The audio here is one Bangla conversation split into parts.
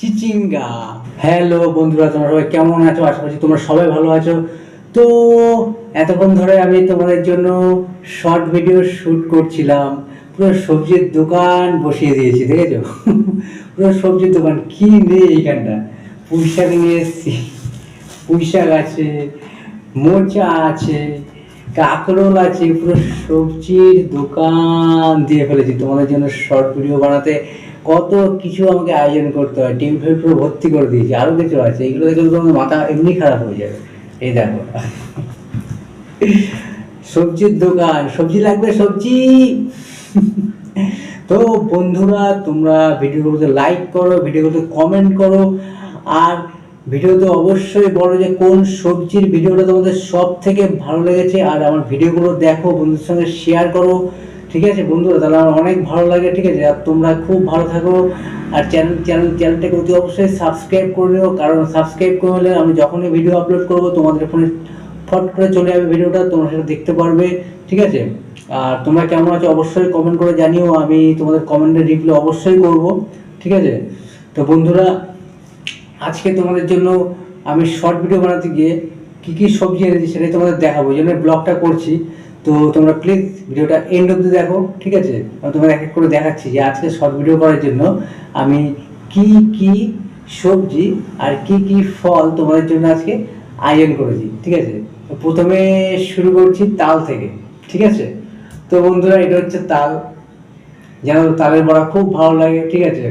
চিচিঙ্গা। হ্যালো বন্ধুরা, তোমরা সবাই কেমন আছো? আশা করছি তোমরা সবাই ভালো আছো। তো এতক্ষণ ধরে আমি তোমাদের জন্য শর্ট ভিডিও শ্যুট করছিলাম। পুরো সবজির দোকান বসিয়ে দিয়েছি, দেখেছ? পুরো সবজির দোকান, কি নেই এইখানটা? পুঁই শাক নিয়ে এসেছি। পুঁই শাক আছে, মোচা আছে, কাঁকরোল আছে, পুরো সবজির দোকান দিয়ে ফেলেছি। তোমাদের জন্য শর্ট ভিডিও বানাতে কত কিছু আমাকে আয়োজন করতে হয় টিম ফিল পুরো ভর্তি করে দিয়েছি আরও কিছু আছে, এগুলো দেখে তো তোমার মাথা এমনি খারাপ হয়ে যাবে। এই দেখো। সবজির দোকান, সবজি লাগবে সবজি। তো বন্ধুরা, তোমরা ভিডিওগুলোতে লাইক করো, ভিডিওগুলোতে কমেন্ট করো, আর ভিডিওতে অবশ্যই বলো যে কোন সবজির ভিডিওটা তোমাদের সব থেকে ভালো লেগেছে, আর আমার ভিডিওগুলো দেখো, বন্ধুদের সঙ্গে শেয়ার করো। ঠিক আছে বন্ধুরা, তাহলে আমার অনেক ভালো লাগে, ঠিক আছে? আর তোমরা খুব ভালো থাকো, আর চ্যানেল চ্যানেল চ্যানেলটাকে অতি অবশ্যই সাবস্ক্রাইব করে নিও, কারণ সাবস্ক্রাইব করলে আমি যখনই ভিডিও আপলোড করব, তোমাদের ফোনে ফট করে চলে যাবে ভিডিওটা তোমরা সেটা দেখতে পারবে, ঠিক আছে? আর তোমরা কেমন আছো অবশ্যই কমেন্ট করে জানিও, আমি তোমাদের কমেন্টের রিপ্লাই অবশ্যই করব, ঠিক আছে? তো বন্ধুরা, আজকে তোমাদের জন্য আমি শর্ট ভিডিও বানাতে গিয়ে কী কী সবজি এনেছি সেটাই তোমাদের দেখাবো, এই জন্য ব্লগটা করছি। তো তোমরা প্লিজ ভিডিওটা এন্ড অব্দি দেখো, ঠিক আছে? আমি তোমাদের এক এক করে দেখাচ্ছি যে আজকে শর্ট ভিডিও করার জন্য আমি কি কি সবজি আর কি কি ফল তোমাদের জন্য আজকে আয়োজন করেছি, ঠিক আছে? প্রথমে শুরু করছি তাল থেকে, ঠিক আছে? তো বন্ধুরা, এটা হচ্ছে তাল। যেন তালের বড়া খুব ভালো লাগে, ঠিক আছে?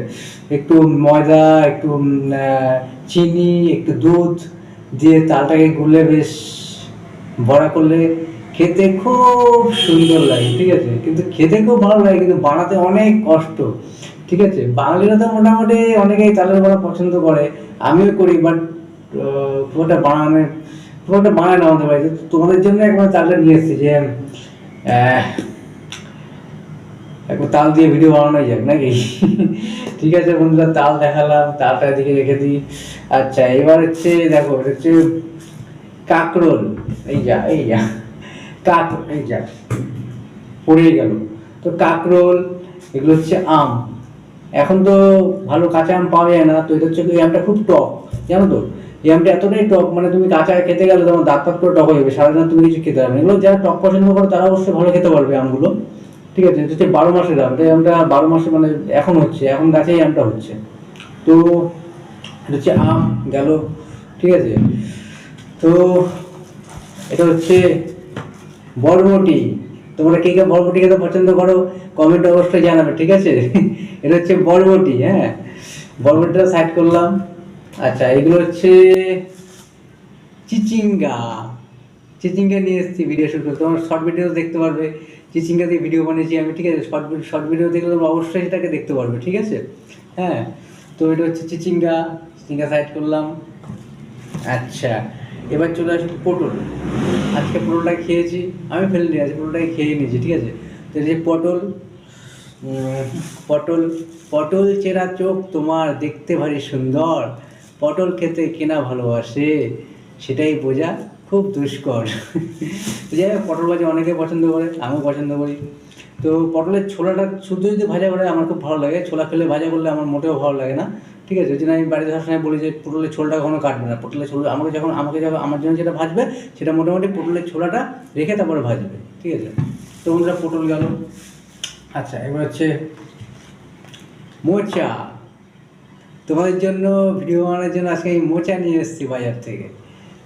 একটু ময়দা, একটু চিনি, একটু দুধ দিয়ে তালটাকে গুলে বেশ বড়া করলে খেতে খুব সুন্দর লাগে, ঠিক আছে? কিন্তু খেতে খুব ভালো লাগে, কিন্তু বানাতে অনেক কষ্ট, ঠিক আছে? বাঙালিরা তো মোটামুটি অনেকেই তালের বড়া পছন্দ করে, আমিও করি বাট পুরোটা বানানোর পুরোটা বানায় না আমাদের বাড়িতে। তোমাদের জন্য একবার তালটা নিয়ে এসেছি যে একবার তাল দিয়ে ভিডিও বানানো যাক নাকি? ঠিক আছে বন্ধুরা, তাল দেখালাম, তালটা দিকে রেখে দিই। আচ্ছা এবার হচ্ছে, দেখো হচ্ছে কাকরোল, এই যা এই যা। কাক, এই যা পড়ে গেল। তো কাকরোল, এগুলো হচ্ছে আম। এখন তো ভালো কাঁচা আম পাওয়া যায় না, তো এটা হচ্ছে এই আমটা খুব টক, জানো তো? এই আমটা এতটাই টক মানে তুমি কাঁচা খেতে গেলে তোমার দাঁত পাত করে টক হয়ে যাবে, সারাদিন তুমি কিছু খেতে পারবে। এগুলো যারা টক পছন্দ করে, তারা অবশ্যই ভালো খেতে পারবে আমগুলো। ঠিক আছে হচ্ছে বারো মাসের আম এটা আমটা বারো মাসে মানে এখন হচ্ছে, এখন গাছেই আমটা হচ্ছে। তো এটা হচ্ছে আম গেল, ঠিক আছে? তো এটা হচ্ছে বরবটি। তোমরা কে কে বরবটি খেতে পছন্দ করো কমেন্ট অবশ্যই জানাবে, ঠিক আছে? এটা হচ্ছে বরবটি হ্যাঁ? বরবটিটা সাইড করলাম। আচ্ছা এগুলো হচ্ছে চিচিঙ্গা। চিচিঙ্গা নিয়ে এসেছি ভিডিও শুট করতে। তোমার শর্ট ভিডিও দেখতে পারবে। চিচিঙ্গা দিয়ে ভিডিও বানিয়েছি আমি, ঠিক আছে? শর্ট ভিডিও শর্ট ভিডিও দেখলে তোমরা অবশ্যই সেটাকে দেখতে পারবে, ঠিক আছে? হ্যাঁ? তো এটা হচ্ছে চিচিঙ্গা। চিচিঙ্গা সাইড করলাম। আচ্ছা। এবার চলে আসি পটল। আজকে পটলটা খেয়েছি, আমি ফেলে নিয়ে আছি পটলটাকে খেয়ে নিয়েছি, ঠিক আছে? তো যে পটল পটল পটল চেরা চোখ তোমার দেখতে ভারী সুন্দর। পটল খেতে কেনা ভালোবাসে, সেটাই বোঝা খুব দুষ্কর। যাই পটল ভাজা অনেকে পছন্দ করে, আমিও পছন্দ করি। তো পটলের ছোলাটা শুধু যদি ভাজা করে, আমার খুব ভালো লাগে। ছোলা ফেলে ভাজা করলে আমার মোটেও ভালো লাগে না। ঠিক আছে? জন্য আমি বাড়িতে সবসময় বলি যে পটলের ছোলটা কখনো কাটবে না। পটলের ছোলা আমাকে যখন আমাকে যখন, আমার জন্য যেটা ভাজবে, সেটা মোটামুটি পটলের ছোলাটা রেখে তারপরে ভাজবে। ঠিক আছে? তো বন্ধুরা, পটল গেল। আচ্ছা এবার হচ্ছে মোচা। তোমাদের জন্য, ভিডিও বানানোর জন্য আজকে আমি মোচা নিয়ে এসেছি বাজার থেকে।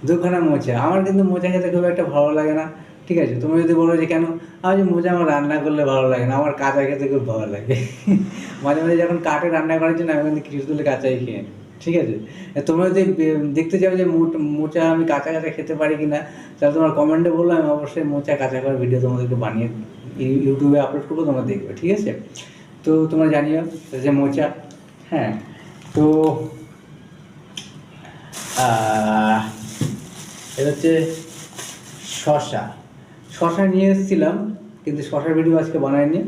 দুখানা মোচা। আমার কিন্তু মোচা খেতে খুব একটা ভালো লাগে না। ঠিক আছে, তুমি যদি বলো যে কেন? আমি যে মোচা আমার রান্না করলে ভালো লাগে না, আমার কাঁচা খেতে খুব ভালো লাগে। মাঝে মাঝে যখন কাঠে রান্না করার জন্য আমি কিন্তু কিছু তুলে কাঁচাই খেয়ে নিই, ঠিক আছে? তোমরা যদি দেখতে চাও যে মোচা আমি কাঁচা কাঁচা খেতে পারি কি না তাহলে তোমার কমেন্টে বলল আমি অবশ্যই মোচা কাঁচা করার ভিডিও তোমাদেরকে বানিয়ে ইউ- ইউটিউবে আপলোড করব, তোমরা দেখবে, ঠিক আছে? তো তোমরা জানিও যে মোচা হ্যাঁ তো এটা হচ্ছে শশা শশা নিয়ে এসেছিলাম, কিন্তু শশার ভিডিও আজকে বানাইনি।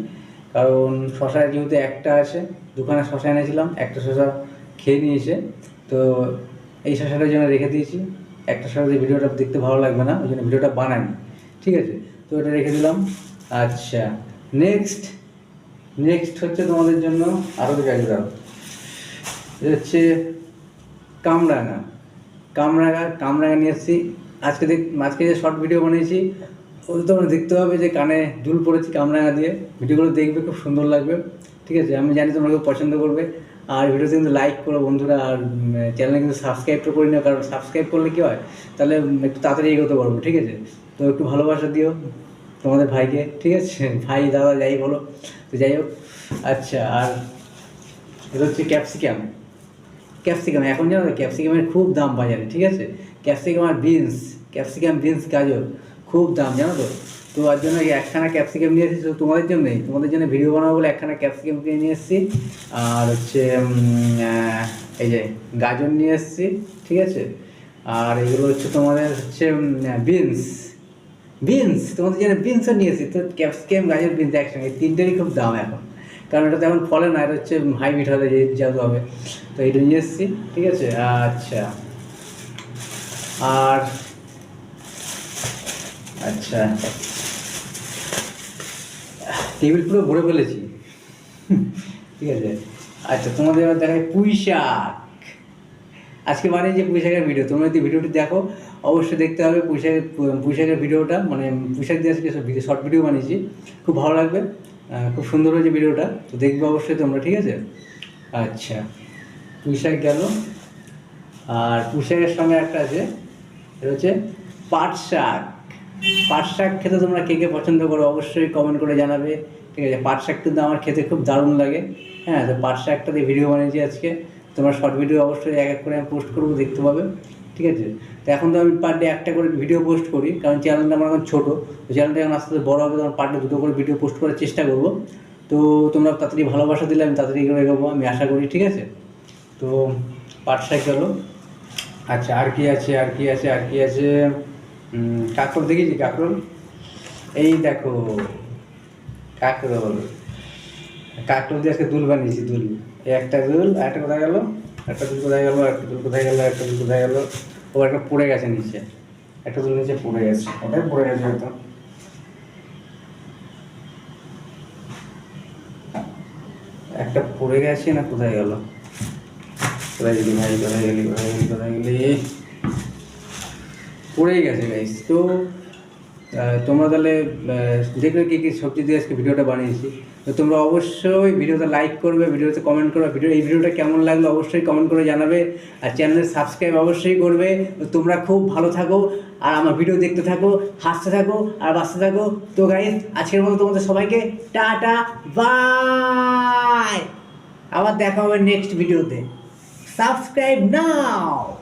কারণ শশা যেহেতু একটা আছে দোকানে শশা এনেছিলাম, একটা শশা খেয়ে নিয়েছে। তো এই শশাটার জন্য রেখে দিয়েছি। একটা শশা ভিডিওটা দেখতে ভালো লাগবে না, ওই জন্য ভিডিওটা বানাইনি। ঠিক আছে? তো এটা রেখে দিলাম। আচ্ছা নেক্সট নেক্সট হচ্ছে তোমাদের জন্য আরও তো গাড়ি দাও হচ্ছে কামরাঙা। কামরাঙা কামরাঙা নিয়ে এসেছি। আজকে দেখ, আজকে যে শর্ট ভিডিও বানিয়েছি ওটা তোমরা দেখতে হবে যে কানে দুল পড়েছি কামরাঙা দিয়ে। ভিডিওগুলো দেখবে, খুব সুন্দর লাগবে। ঠিক আছে? আমি জানি তোমরা খুব পছন্দ করবে। আর ভিডিওতে কিন্তু লাইক করো বন্ধুরা। আর চ্যানেলে কিন্তু সাবস্ক্রাইব তো করি না কারণ সাবস্ক্রাইব করলে কী হয়? তাহলে একটু তাড়াতাড়ি এগোতে পারব, ঠিক আছে? তো একটু ভালোবাসা দিও তোমাদের ভাইকে, ঠিক আছে? ভাই, দাদা, যাই বলো। তো যাই হোক আচ্ছা আর এটা হচ্ছে ক্যাপসিকাম ক্যাপসিকাম এখন জানো ক্যাপসিকামের খুব দাম বাজারে, ঠিক আছে? ক্যাপসিকাম আর বিনস ক্যাপসিকাম বিনস গাজর। খুব দাম, জানো তো? তো তার জন্য এই একখানা ক্যাপসিকাম নিয়ে এসেছি তোমাদের জন্যই তোমাদের জন্য ভিডিও বানাবো বলে একখানা ক্যাপসিকাম কিনে নিয়ে এসেছি। আর হচ্ছে এই যে গাজর নিয়ে এসেছি, ঠিক আছে? আর এগুলো হচ্ছে তোমাদের হচ্ছে বিনস বিনস তোমাদের জন্য বিনসও নিয়ে এসেছি। তো ক্যাপসিকাম গাজর বিনস একসঙ্গে। তিনটেরই খুব দাম এখন। কারণ এটা তেমন ফলে না, এটা হচ্ছে হাইব্রিড হবে যে যাতে হবে। তো এটা নিয়ে এসেছি, ঠিক আছে? আচ্ছা। আর টেবিল পুরো ভরে ফেলেছি। ঠিক আছে। আচ্ছা তোমাদের এবার দেখায় পুঁই শাক আজকে মানে যে পুঁই শাকের ভিডিও। তোমরা যদি ভিডিওটি দেখো, অবশ্যই দেখতে হবে পুঁই শাকের পুঁই শাকের ভিডিওটা। মানে পুঁই শাক দিয়ে আজকে ভিডিও, শর্ট ভিডিও বানিয়েছি। খুব ভালো লাগবে। খুব সুন্দর হয়েছে ভিডিওটা। তো দেখবে অবশ্যই তোমরা, ঠিক আছে? আচ্ছা পুঁই শাক গেল। আর পুঁই শাকের সঙ্গে একটা আছে, এটা হচ্ছে পাট শাক। পাট শাক খেতে তোমরা কে কে পছন্দ করো অবশ্যই কমেন্ট করে জানাবে। ঠিক আছে পাট শাক কিন্তু আমার খেতে খুব দারুণ লাগে। হ্যাঁ তো পাট শাকটা দিয়ে ভিডিও বানিয়েছি আজকে। তোমরা শর্ট ভিডিও অবশ্যই এক এক করে আমি পোস্ট করব, দেখতে পাবে। ঠিক আছে? তো এখন তো আমি পার ডে একটা করে ভিডিও পোস্ট করি, কারণ চ্যানেলটা আমার এখন ছোটো। তো চ্যানেলটা এখন আস্তে আস্তে বড় হবে, তখন পার ডে দুটো করে ভিডিও পোস্ট করার চেষ্টা করব। তো তোমরা তাড়াতাড়ি ভালোবাসা দিলে আমি তাড়াতাড়ি করে এগোবো আমি আশা করি, ঠিক আছে? তো পাট শাক গেলো। আচ্ছা আর কি আছে, আর কি আছে, আর কি আছে? কাঁকরোল দেখেছি, কাঁকরোল? এই দেখো, কাঁকরোল। কাঁকরোল দিয়ে আজকে দুল বানিয়েছি, দুল। এই একটা দুল আর একটা কোথায় গেল? একটা দুল কোথায় গেল একটা দুল কোথায় গেল একটা দুল কোথায় গেল? ও একটা পড়ে গেছে নিচে। একটা দুল নিচে পড়ে গেছে, ওটাই পড়ে গেছে হয়তো। একটা পড়ে গেছে না কোথায় গেল? কোথায় গেলি ভাই, কোথায় গেলি কোথায় গেলি কোথায় গেলি? পড়েই গেছে গাইস তো তোমরা তাহলে দেখবে কি কি সবজি দিয়ে আজকে ভিডিওটা বানিয়েছি, তো তোমরা অবশ্যই ভিডিওতে লাইক করবে, ভিডিওতে কমেন্ট করবে। ভিডিও এই ভিডিওটা কেমন লাগল অবশ্যই কমেন্ট করে জানাবে। আর চ্যানেলে সাবস্ক্রাইব অবশ্যই করবে। তোমরা খুব ভালো থাকো, আর আমার ভিডিও দেখতে থাকো, হাসতে থাকো, আর বাঁচতে থাকো। তো গাইস আজকের মতো তোমাদের সবাইকে টাটা বাই আবার দেখা হবে নেক্সট ভিডিওতে সাবস্ক্রাইব নাও